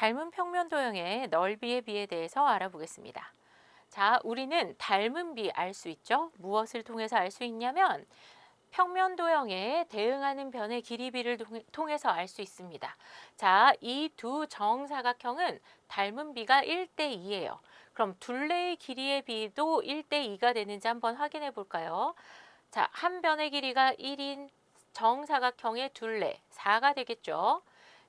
닮은 평면 도형의 넓이의 비에 대해서 알아보겠습니다. 자, 우리는 닮은 비 알 수 있죠? 무엇을 통해서 알 수 있냐면 평면 도형에 대응하는 변의 길이 비를 통- 통해서 알 수 있습니다. 자, 이 두 정사각형은 닮은 비가 1대 2예요. 그럼 둘레의 길이의 비도 1대 2가 되는지 한번 확인해 볼까요? 자, 한 변의 길이가 1인 정사각형의 둘레 4가 되겠죠.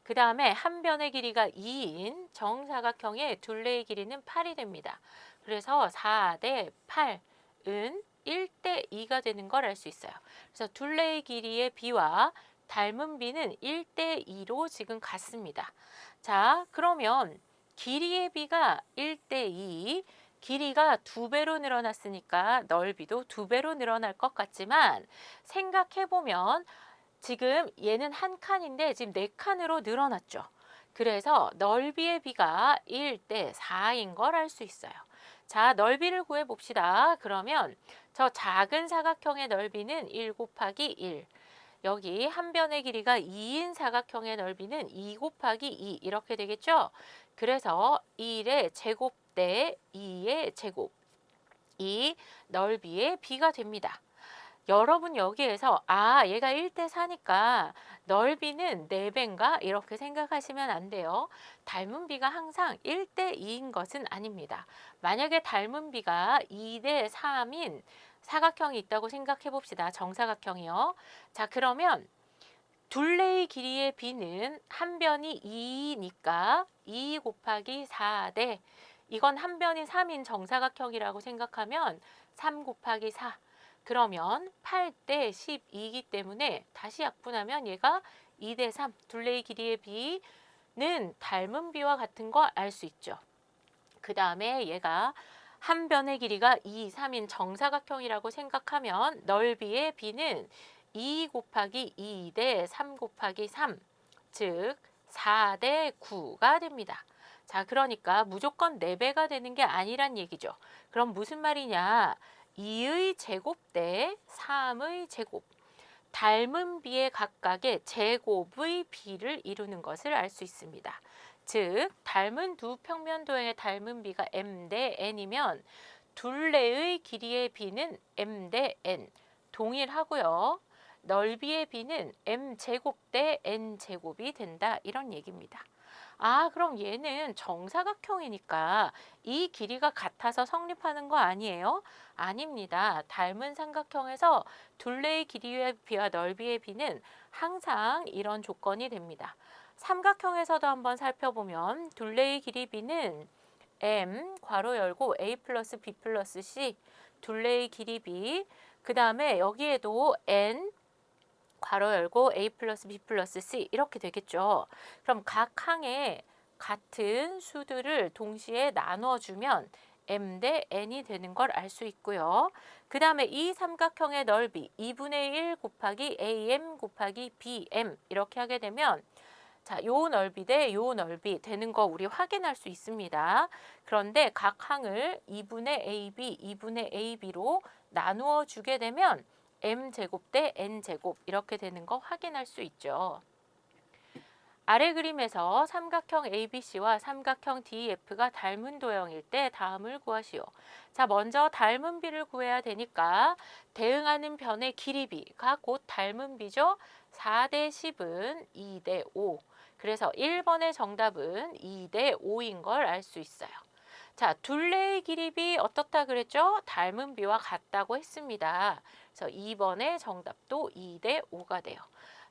그 다음에 한 변의 길이가 2인 정사각형의 둘레의 길이는 8이 됩니다. 그래서 4 대 8은 1대 2가 되는 걸 알 수 있어요. 그래서 둘레의 길이의 비와 닮은 비는 1대 2로 지금 같습니다. 자, 그러면 길이의 비가 1대 2, 길이가 두 배로 늘어났으니까 넓이도 두 배로 늘어날 것 같지만 생각해 보면 지금 얘는 한 칸인데 지금 네 칸으로 늘어났죠. 그래서 넓이의 비가 1대 4인 걸 알 수 있어요. 자, 넓이를 구해 봅시다. 그러면 저 작은 사각형의 넓이는 1 곱하기 1. 여기 한 변의 길이가 2인 사각형의 넓이는 2 곱하기 2 이렇게 되겠죠? 그래서 1의 제곱 대 2의 제곱. 이 넓이의 비가 됩니다. 여러분 여기에서 아 얘가 1대 4니까 넓이는 4배인가 이렇게 생각하시면 안 돼요. 닮은 비가 항상 1대 2인 것은 아닙니다. 만약에 닮은 비가 2대 3인 사각형이 있다고 생각해 봅시다. 정사각형이요. 자 그러면 둘레의 길이의 비는 한 변이 2니까 2 곱하기 4대 이건 한 변이 3인 정사각형이라고 생각하면 3 곱하기 4 그러면 8대 12이기 때문에 다시 약분하면 얘가 2대 3 둘레의 길이의 비는 닮은 비와 같은 거 알 수 있죠. 그 다음에 얘가 한 변의 길이가 2, 3인 정사각형이라고 생각하면 넓이의 비는 2 곱하기 2대 3 곱하기 3, 즉 4대 9가 됩니다. 자, 그러니까 무조건 4배가 되는 게 아니란 얘기죠. 그럼 무슨 말이냐? 2의 제곱 대 3의 제곱. 닮은 비의 각각의 제곱의 비를 이루는 것을 알 수 있습니다. 즉, 닮은 두 평면 도형의 닮은 비가 m 대 n이면 둘레의 길이의 비는 m 대 n 동일하고요. 넓이의 비는 m 제곱 대 n 제곱이 된다 이런 얘기입니다. 아, 그럼 얘는 정사각형이니까 이 길이가 같아서 성립하는 거 아니에요? 아닙니다. 닮은 삼각형에서 둘레의 길이의 비와 넓이의 비는 항상 이런 조건이 됩니다. 삼각형에서도 한번 살펴보면 둘레의 길이 비는 m 괄호 열고 a 플러스 b 플러스 c 둘레의 길이 b 그 다음에 여기에도 n 괄호 열고 a 플러스 b 플러스 c 이렇게 되겠죠. 그럼 각 항에 같은 수들을 동시에 나눠주면 m 대 n이 되는 걸 알 수 있고요. 그 다음에 이 삼각형의 넓이 2분의 1 곱하기 am 곱하기 bm 이렇게 하게 되면 자, 요 넓이 대 요 넓이 되는 거 우리 확인할 수 있습니다. 그런데 각 항을 2분의 ab, 2분의 ab로 나누어 주게 되면 m제곱 대 n제곱 이렇게 되는 거 확인할 수 있죠. 아래 그림에서 삼각형 ABC와 삼각형 DEF가 닮은 도형일 때 다음을 구하시오. 자, 먼저 닮은 비를 구해야 되니까 대응하는 변의 길이비가 곧 닮은 비죠. 4대 10은 2대 5. 그래서 1번의 정답은 2대 5인 걸 알 수 있어요. 자, 둘레의 길이비 어떻다 그랬죠? 닮은 비와 같다고 했습니다. 그래서 2번의 정답도 2대 5가 돼요.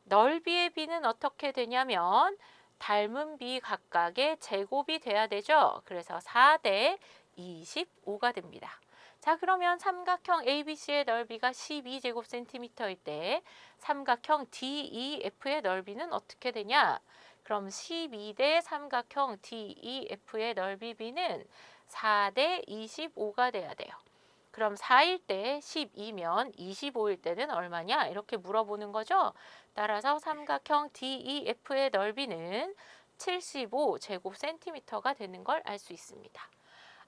넓이의 비는 어떻게 되냐면 닮은 비 각각의 제곱이 돼야 되죠. 그래서 4대 25가 됩니다. 자, 그러면 삼각형 ABC의 넓이가 12제곱센티미터일 때 삼각형 DEF의 넓이는 어떻게 되냐? 그럼 12대 삼각형 DEF의 넓이 비는 4대 25가 돼야 돼요. 그럼 4일 때 12면 25일 때는 얼마냐? 이렇게 물어보는 거죠. 따라서 삼각형 DEF의 넓이는 75제곱 센티미터가 되는 걸 알 수 있습니다.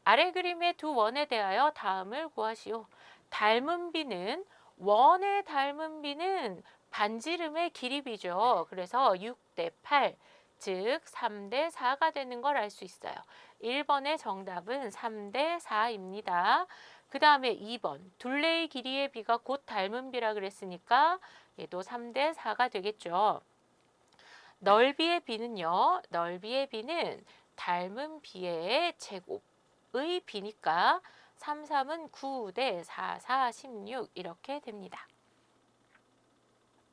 아래 그림의 두 원에 대하여 다음을 구하시오. 닮은 비는 원의 닮은 비는 반지름의 길이비죠. 그래서 6 대 8, 즉 3대 4가 되는 걸 알 수 있어요. 1번의 정답은 3대 4입니다. 그 다음에 2번 둘레의 길이의 비가 곧 닮은 비라 그랬으니까 얘도 3대 4가 되겠죠. 넓이의 비는요. 넓이의 비는 닮은 비의 제곱의 비니까 3, 3은 9대 4, 4, 16 이렇게 됩니다.